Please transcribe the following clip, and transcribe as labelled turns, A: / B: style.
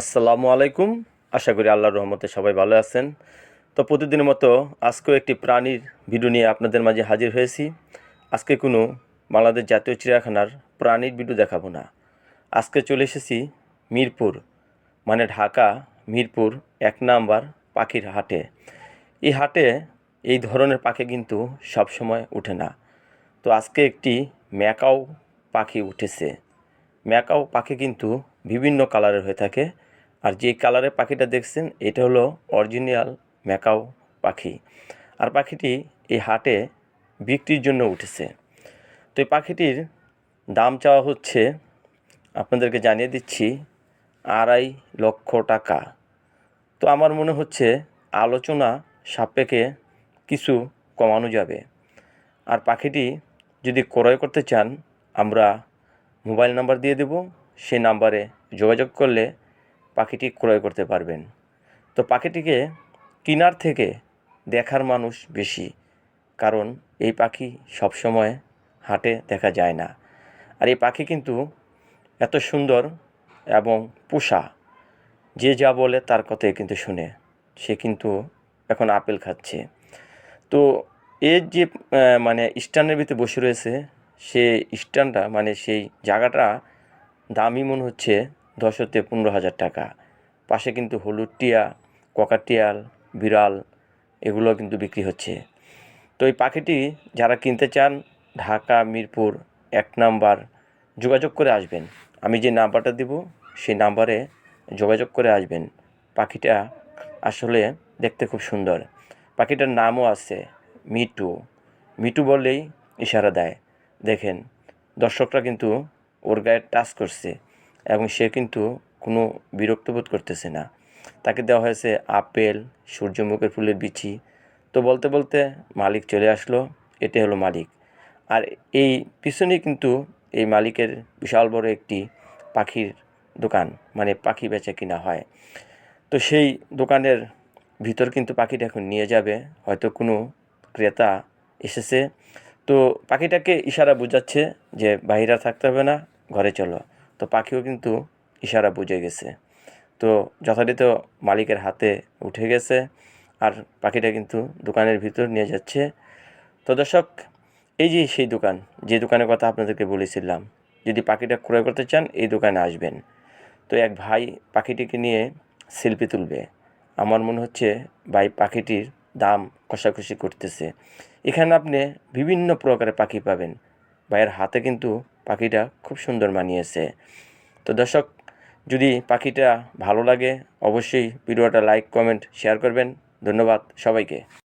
A: আসসালামু আলাইকুম। আশা করি আল্লাহর রহমতে সবাই ভালো আছেন। তো প্রতিদিনের মতো আজকেও একটি প্রাণীর ভিডিও নিয়ে আপনাদের মাঝে হাজির হয়েছি। আজকে কোনো বাংলাদেশ জাতীয় চিড়িয়াখানার প্রাণীর ভিডিও দেখাবো না। আজকে চলে এসেছি মিরপুর মানে ঢাকা মিরপুর এক নাম্বার পাখির হাটে। এই হাটে এই ধরনের পাখি কিন্তু সবসময় ওঠে না। তো আজকে একটি ম্যাকাও পাখি উঠেছে। ম্যাকাও পাখি কিন্তু বিভিন্ন কালারের হয়ে থাকে। আর যে কালারের পাখিটা দেখছেন, এটা হলো অরিজিনাল ম্যাকাও পাখি। আর পাখিটি এই হাটে বিক্রির জন্য উঠেছে। তো এই পাখিটির দাম চাওয়া হচ্ছে, আপনাদেরকে জানিয়ে দিচ্ছি, আড়াই লক্ষ টাকা। তো আমার মনে হচ্ছে আলোচনা সাপেক্ষে কিছু কমানো যাবে। আর পাখিটি যদি ক্রয় করতে চান, আমরা মোবাইল নাম্বার দিয়ে দেব। সেই নাম্বারে যোগাযোগ করলে পাখিটি ক্রয় করতে পারবেন। তো পাখিটিকে কিনার থেকে দেখার মানুষ বেশি, কারণ এই পাখি সবসময় হাটে দেখা যায় না। আর এই পাখি কিন্তু এত সুন্দর এবং পোষা, যে যা বলে তার কথাই কিন্তু শুনে। সে কিন্তু এখন আপেল খাচ্ছে। তো এর যে মানে স্ট্যান্ডের ভিতরে বসে রয়েছে, সে স্ট্যান্ডটা মানে সেই জায়গাটা দামি মনে হচ্ছে। দশ হতে পনেরো হাজার টাকা। পাশে কিন্তু হলুদ টিয়া ককাটিয়াল বিড়াল এগুলো কিন্তু বিক্রি হচ্ছে। তো এই পাখিটি যারা কিনতে চান, ঢাকা, মিরপুর, এক নাম্বার, যোগাযোগ করে আসবেন। আমি যে নাম্বারটা দেব, সেই নাম্বারে যোগাযোগ করে আসবেন। পাখিটা আসলে দেখতে খুব সুন্দর। পাখিটার নামও আছে মিটু। মিটু বললেই ইশারা দেয়। দেখেন, দর্শকরা কিন্তু ওর গায়ে টাচ করছে। এবং সে কিন্তু কোনো বিরক্ত বোধ করতেছে না। তাকে দেওয়া হয়েছে আপেল, সূর্যমুখের ফুলের বিচি। তো বলতে বলতে মালিক চলে আসলো এটি হলো মালিক। আর এই পিছনেই কিন্তু এই মালিকের বিশাল বড় একটি পাখির দোকান মানে পাখি বেচা কিনা হয়। তো সেই দোকানের ভিতর কিন্তু পাখিটা এখন নিয়ে যাবে, হয়তো কোনো ক্রেতা এসেছে। তো পাখিটাকে ইশারা বোঝাচ্ছে যে বাহিরা থাকতে হবে না, ঘরে চলো। তো পাখিও কিন্তু ইশারা বুঝে গেছে। তো যথারীত মালিকের হাতে উঠে গেছে আর পাখিটা কিন্তু দোকানের ভিতর নিয়ে যাচ্ছে। তো দর্শক, এই যে সেই দোকান, যে দোকানের কথা আপনাদেরকে বলেছিলাম, যদি পাখিটা ক্রয় করতে চান, এই দোকানে আসবেন। তো এক ভাই পাখিটিকে নিয়ে সেলফি তুলবে। আমার মনে হচ্ছে ভাই পাখিটির দাম কষাকষি করতেছে। এখানে আপনি বিভিন্ন প্রকারের পাখি পাবেন। ভাইয়ের হাতে কিন্তু পাখিটা খুব সুন্দর মানিয়েছে। তো দর্শক, যদি পাখিটা ভালো লাগে, অবশ্যই ভিডিওটা লাইক, কমেন্ট শেয়ার করবেন। ধন্যবাদ সবাইকে।